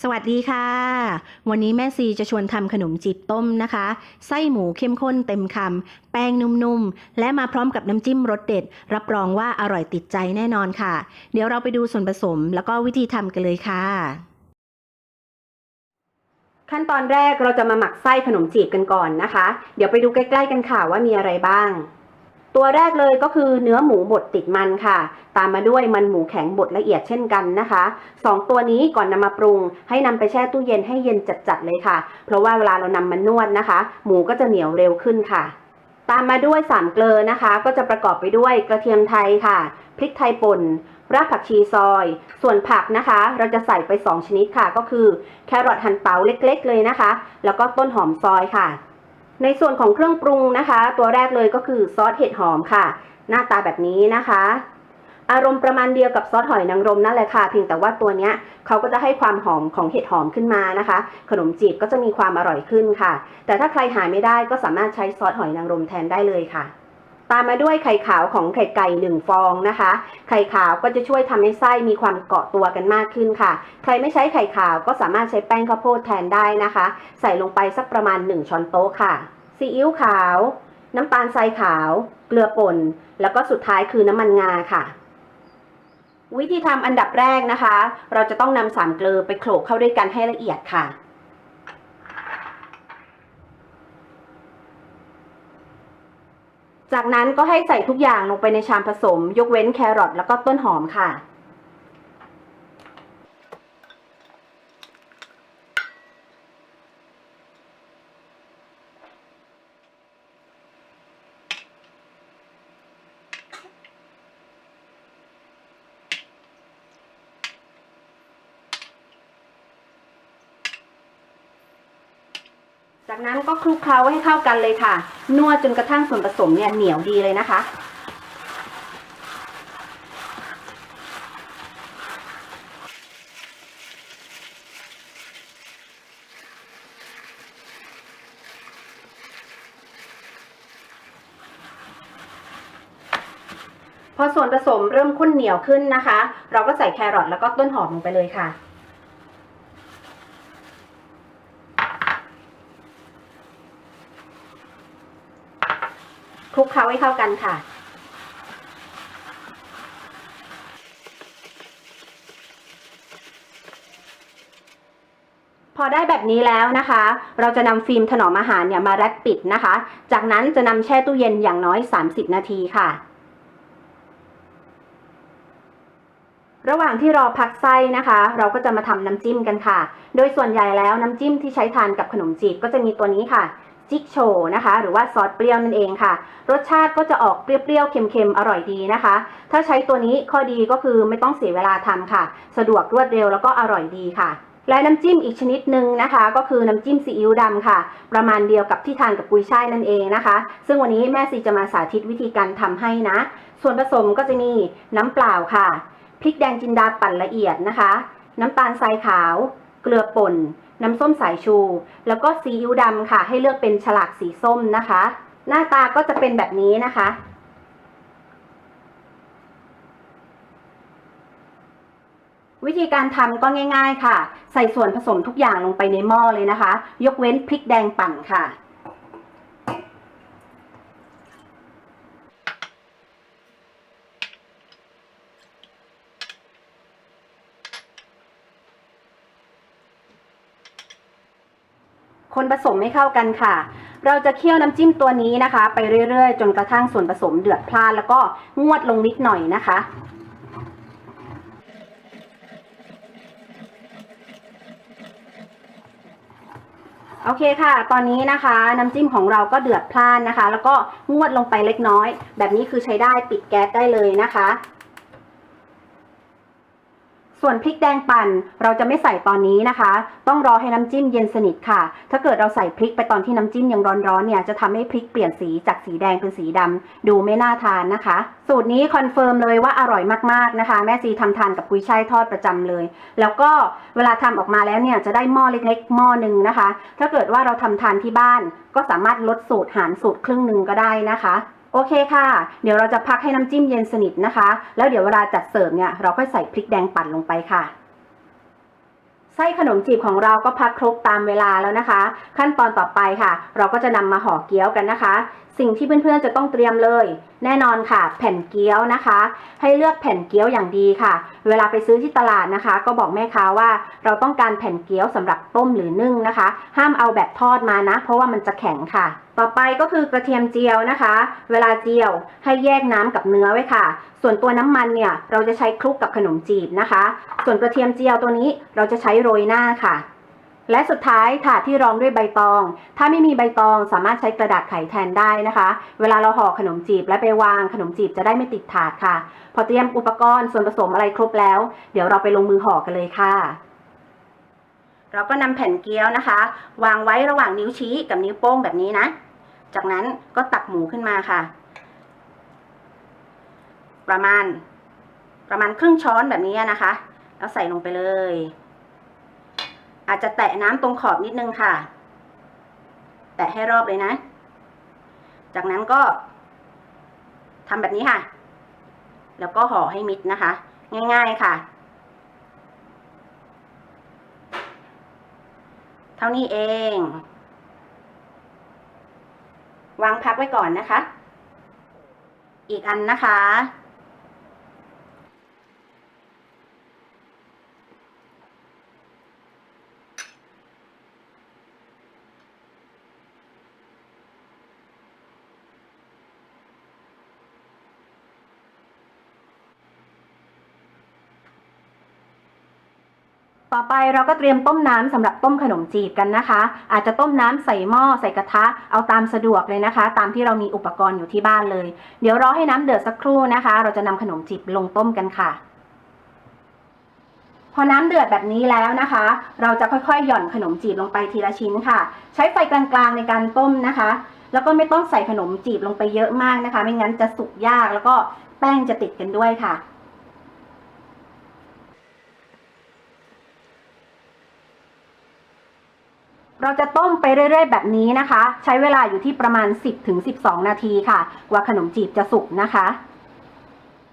สวัสดีค่ะ วันนี้แม่ซีจะชวนทำขนมจีบต้มนะคะ ไส้หมูเข้มข้นเต็มคำ แป้งนุ่มๆ และมาพร้อมกับน้ำจิ้มรสเด็ด รับรองว่าอร่อยติดใจแน่นอนค่ะ เดี๋ยวเราไปดูส่วนผสมแล้วก็วิธีทำกันเลยค่ะ ขั้นตอนแรกเราจะมาหมักไส้ขนมจีบกันก่อนนะคะ เดี๋ยวไปดูใกล้ ๆ กันค่ะว่ามีอะไรบ้าง ตัวแรกเลยก็คือเนื้อหมูบดติดมันค่ะ ตามมาด้วยมันหมูแข็งบดละเอียดเช่นกันนะคะสองตัวนี้ก่อนนำมาปรุง ให้นำไปแช่ตู้เย็นให้เย็นจัดๆเลยค่ะ เพราะว่าเวลาเรานำมานวดนะคะ หมูก็จะเหนียวเร็วขึ้นค่ะ ตามมาด้วยสามเกลอนะคะ ก็จะประกอบไปด้วยกระเทียมไทยค่ะ พริกไทยป่นรากผักชีซอย ส่วนผักนะคะ เราจะใส่ไป 2 ชนิดค่ะ ก็คือแครอทหั่นเตาเล็กๆ เลยนะคะ แล้วก็ต้นหอมซอยค่ะ ในส่วนของเครื่องปรุงนะคะ ตัวแรกเลยก็คือซอสเห็ดหอมค่ะ หน้าตาแบบนี้นะคะ อารมณ์ประมาณเดียวกับซอสหอยนางรมนั่นแหละค่ะเพียงแต่ว่าตัวเนี้ยเขาก็จะให้ความหอมของเห็ดหอมขึ้นมานะคะ ขนมจีบก็จะมีความอร่อยขึ้นค่ะ แต่ถ้าใครหาไม่ได้ก็สามารถใช้ซอสหอยนางรมแทนได้เลยค่ะ ตามมาด้วยไข่ขาวของไข่ไก่หนึ่งฟองนะคะ ไข่ขาวก็จะช่วยทำให้ไส้มีความเกาะตัวกันมากขึ้นค่ะ ใครไม่ใช้ไข่ขาวก็สามารถใช้แป้งข้าวโพดแทนได้นะคะ ใส่ลงไปสักประมาณ 1 ช้อนโต๊ะค่ะซีอิ๊วขาว น้ำตาลทรายขาว เกลือป่น แล้วก็สุดท้ายคือน้ำมันงาค่ะวิธีทำอันดับแรกนะคะ เราจะต้องนำสามเกลือไปโขลกเข้าด้วยกันให้ละเอียดค่ะ จากนั้นก็ให้ใส่ทุกอย่างลงไปในชามผสม ยกเว้นแครอทแล้วก็ต้นหอมค่ะ จากนั้นก็คลุกเคล้าให้เข้ากันเลยค่ะ นวดจนกระทั่งส่วนผสมเนี่ยเหนียวดีเลยนะคะ พอส่วนผสมเริ่มข้นเหนียวขึ้นนะคะ เราก็ใส่แครอทแล้วก็ต้นหอมลงไปเลยค่ะ คลุกเคล้าให้เข้ากันค่ะ พอได้แบบนี้แล้วนะคะ เราจะนำฟิล์มถนอมอาหารเนี่ยมาแรปปิดนะคะ จากนั้นจะนำแช่ตู้เย็นอย่างน้อย 30 นาทีค่ะระหว่างที่รอพักไส้นะคะ เราก็จะมาทำน้ำจิ้มกันค่ะ โดยส่วนใหญ่แล้วน้ำจิ้มที่ใช้ทานกับขนมจีบก็จะมีตัวนี้ค่ะ จิกโชนะคะ หรือว่าซอสเปรี้ยวนั่นเองค่ะ รสชาติก็จะออกเปรี้ยวๆ เค็มๆ อร่อยดีนะคะ ถ้าใช้ตัวนี้ข้อดีก็คือไม่ต้องเสียเวลาทำค่ะ สะดวกรวดเร็วแล้วก็อร่อยดีค่ะ และน้ำจิ้มอีกชนิดหนึ่งนะคะ ก็คือน้ำจิ้มซีอิ๊วดำค่ะ ประมาณเดียวกับที่ทานกับกุยช่ายนั่นเองนะคะ ซึ่งวันนี้แม่ซีจะมาสาธิตวิธีการทำให้นะ ส่วนผสมก็จะมีน้ำเปล่าค่ะพริกแดงจินดาปั่นละเอียดนะคะ น้ำตาลทรายขาว เกลือป่น น้ำส้มสายชู แล้วก็ซีอิ๊วดำค่ะ ให้เลือกเป็นฉลากสีส้มนะคะ หน้าตาก็จะเป็นแบบนี้นะคะ วิธีการทำก็ง่าย ๆ ค่ะ ใส่ส่วนผสมทุกอย่างลงไปในหม้อเลยนะคะ ยกเว้นพริกแดงปั่นค่ะ คนผสมให้เข้ากันค่ะ เราจะเคี่ยวน้ำจิ้มตัวนี้นะคะ ไปเรื่อยๆ จนกระทั่งส่วนผสมเดือดพล่านแล้วก็งวดลงนิดหน่อยนะคะโอเคค่ะ ตอนนี้นะคะน้ำจิ้มของเราก็เดือดพล่านนะคะ แล้วก็งวดลงไปเล็กน้อย แบบนี้คือใช้ได้ปิดแก๊สได้เลยนะคะ ส่วนพริกแดงปั่นเราจะไม่ใส่ตอนนี้นะคะ ต้องรอให้น้ำจิ้มเย็นสนิทค่ะ ถ้าเกิดเราใส่พริกไปตอนที่น้ำจิ้มยังร้อนๆเนี่ยจะทำให้พริกเปลี่ยนสีจากสีแดงเป็นสีดำดูไม่น่าทานนะคะ สูตรนี้คอนเฟิร์มเลยว่าอร่อยมากๆนะคะ แม่ซีทำทานกับกุ้ยช่ายทอดประจำเลย แล้วก็เวลาทำออกมาแล้วเนี่ยจะได้หม้อเล็กๆหม้อหนึ่งนะคะ ถ้าเกิดว่าเราทำทานที่บ้านก็สามารถลดสูตรหารสูตรครึ่งหนึ่งก็ได้นะคะ โอเคค่ะ เดี๋ยวเราจะพักให้น้ำจิ้มเย็นสนิทนะคะ แล้วเดี๋ยวเวลาจัดเสิร์ฟเนี่ยเราค่อยใส่พริกแดงปั่นลงไปค่ะไส้ขนมจีบของเราก็พักครบตามเวลาแล้วนะคะ ขั้นตอนต่อไปค่ะ เราก็จะนำมาห่อเกี๊ยวกันนะคะ สิ่งที่เพื่อนๆจะต้องเตรียมเลย แน่นอนค่ะ แผ่นเกี๊ยวนะคะ ให้เลือกแผ่นเกี๊ยวอย่างดีค่ะ เวลาไปซื้อที่ตลาดนะคะ ก็บอกแม่ค้าว่าเราต้องการแผ่นเกี๊ยวสำหรับต้มหรือนึ่งนะคะ ห้ามเอาแบบทอดมานะ เพราะว่ามันจะแข็งค่ะต่อไปก็คือกระเทียมเจียวนะคะ เวลาเจียวให้แยกน้ำกับเนื้อไว้ค่ะ ส่วนตัวน้ำมันเนี่ยเราจะใช้คลุกกับขนมจีบนะคะ ส่วนกระเทียมเจียวตัวนี้เราจะใช้โรยหน้าค่ะ และสุดท้ายถาดที่รองด้วยใบตอง ถ้าไม่มีใบตองสามารถใช้กระดาษไขแทนได้นะคะ เวลาเราห่อขนมจีบและไปวางขนมจีบจะได้ไม่ติดถาดค่ะ พอเตรียมอุปกรณ์ส่วนผสมอะไรครบแล้ว เดี๋ยวเราไปลงมือห่อกันเลยค่ะ เราก็นำแผ่นเกี๊ยวนะคะ วางไว้ระหว่างนิ้วชี้กับนิ้วโป้งแบบนี้นะ จากนั้นก็ตักหมูขึ้นมาค่ะ ประมาณ ประมาณครึ่งช้อนแบบนี้นะคะ แล้วใส่ลงไปเลย อาจจะแตะน้ำตรงขอบนิดนึงค่ะ แตะให้รอบเลยนะ จากนั้นก็ทำแบบนี้ค่ะ แล้วก็ห่อให้มิดนะคะ ง่าย ๆค่ะ เท่านี้เอง วางพักไว้ก่อนนะคะ อีกอันนะคะ ต่อไปเราก็เตรียมต้มน้ำสำหรับต้มขนมจีบกันนะคะ อาจจะต้มน้ำใส่หม้อใส่กระทะเอาตามสะดวกเลยนะคะ ตามที่เรามีอุปกรณ์อยู่ที่บ้านเลย เดี๋ยวรอให้น้ำเดือดสักครู่นะคะ เราจะนำขนมจีบลงต้มกันค่ะ พอน้ำเดือดแบบนี้แล้วนะคะ เราจะค่อยๆ หย่อนขนมจีบลงไปทีละชิ้นค่ะ ใช้ไฟกลางๆในการต้มนะคะ แล้วก็ไม่ต้องใส่ขนมจีบลงไปเยอะมากนะคะ ไม่งั้นจะสุกยากแล้วก็แป้งจะติดกันด้วยค่ะ เราจะต้มไปเรื่อย ๆ แบบนี้นะคะ ใช้เวลาอยู่ที่ประมาณ 10-12 นาทีค่ะ กว่าขนมจีบจะสุกนะคะ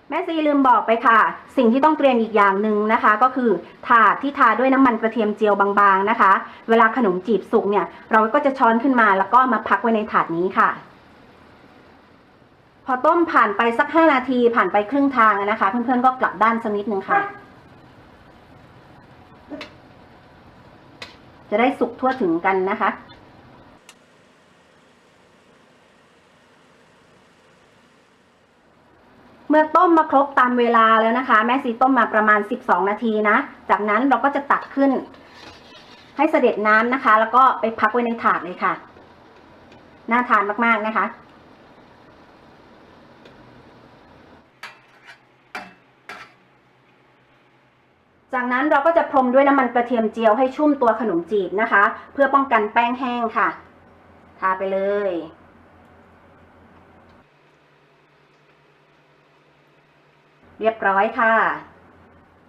แม่ซีลืมบอกไปค่ะ สิ่งที่ต้องเตรียมอีกอย่างหนึ่งนะคะ ก็คือถาดที่ทาด้วยน้ำมันกระเทียมเจียวบางๆนะคะ เวลาขนมจีบสุกเนี่ย เราก็จะช้อนขึ้นมาแล้วก็มาพักไว้ในถาดนี้ค่ะพอต้มผ่านไปสัก 5 นาทีผ่านไปครึ่งทางนะคะ เพื่อนๆก็กลับด้านสักนิดนึงค่ะ จะได้สุกทั่วถึงกันนะคะ เมื่อต้มมาครบตามเวลาแล้วนะคะ แม่ซีต้มมาประมาณ 12 นาทีนะ จากนั้นเราก็จะตักขึ้น ให้เสด็จน้ำนะคะ แล้วก็ไปพักไว้ในถาดเลยค่ะ น่าทานมากๆนะคะ จากนั้นเราก็จะพรมด้วยน้ำมันกระเทียมเจียวให้ชุ่มตัวขนมจีบนะคะ เพื่อป้องกันแป้งแห้งค่ะ ทาไปเลย เรียบร้อยค่ะ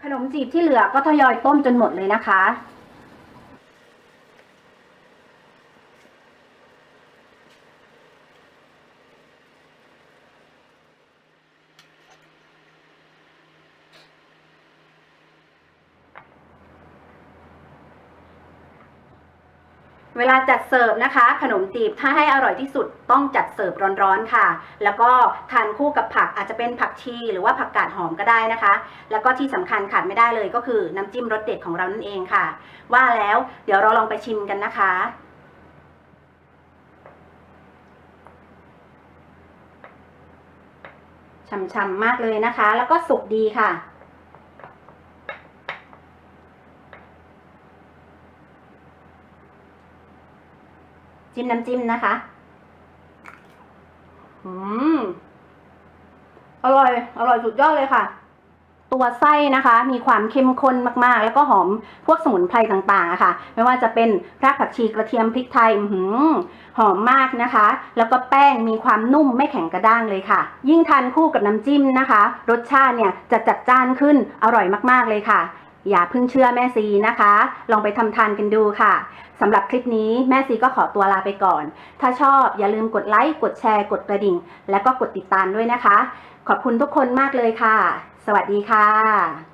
ขนมจีบที่เหลือก็ทยอยต้มจนหมดเลยนะคะ เวลาจัดเสิร์ฟนะคะ ขนมจีบถ้าให้อร่อยที่สุดต้องจัดเสิร์ฟร้อนๆค่ะ แล้วก็ทานคู่กับผักอาจจะเป็นผักชี หรือว่าผักกาดหอมก็ได้นะคะ แล้วก็ที่สำคัญขาดไม่ได้เลยก็คือน้ำจิ้มรสเด็ดของเรานั่นเองค่ะ ว่าแล้วเดี๋ยวเราลองไปชิมกันนะคะฉ่ำๆมากเลยนะคะ แล้วก็สุกดีค่ะ จิ้มน้ำจิ้มนะคะ อืม อร่อย อร่อยสุดยอดเลยค่ะ ตัวไส้นะคะ มีความเข้มข้นมากๆ แล้วก็หอมพวกสมุนไพรต่างๆอะค่ะ ไม่ว่าจะเป็นรากผักชีกระเทียมพริกไทยอื้อหือหอมมากนะคะ แล้วก็แป้งมีความนุ่มไม่แข็งกระด้างเลยค่ะ ยิ่งทานคู่กับน้ำจิ้มนะคะ รสชาติเนี่ยจะจัดจ้านขึ้น อร่อยมากๆเลยค่ะ อย่าเพิ่งเชื่อแม่ซีนะคะ ลองไปทำทานกันดูค่ะสำหรับคลิปนี้แม่ซีก็ขอตัวลาไปก่อน ถ้าชอบอย่าลืมกดไลค์ กดแชร์ กดกระดิ่ง และก็กดติดตามด้วยนะคะ ขอบคุณทุกคนมากเลยค่ะ สวัสดีค่ะ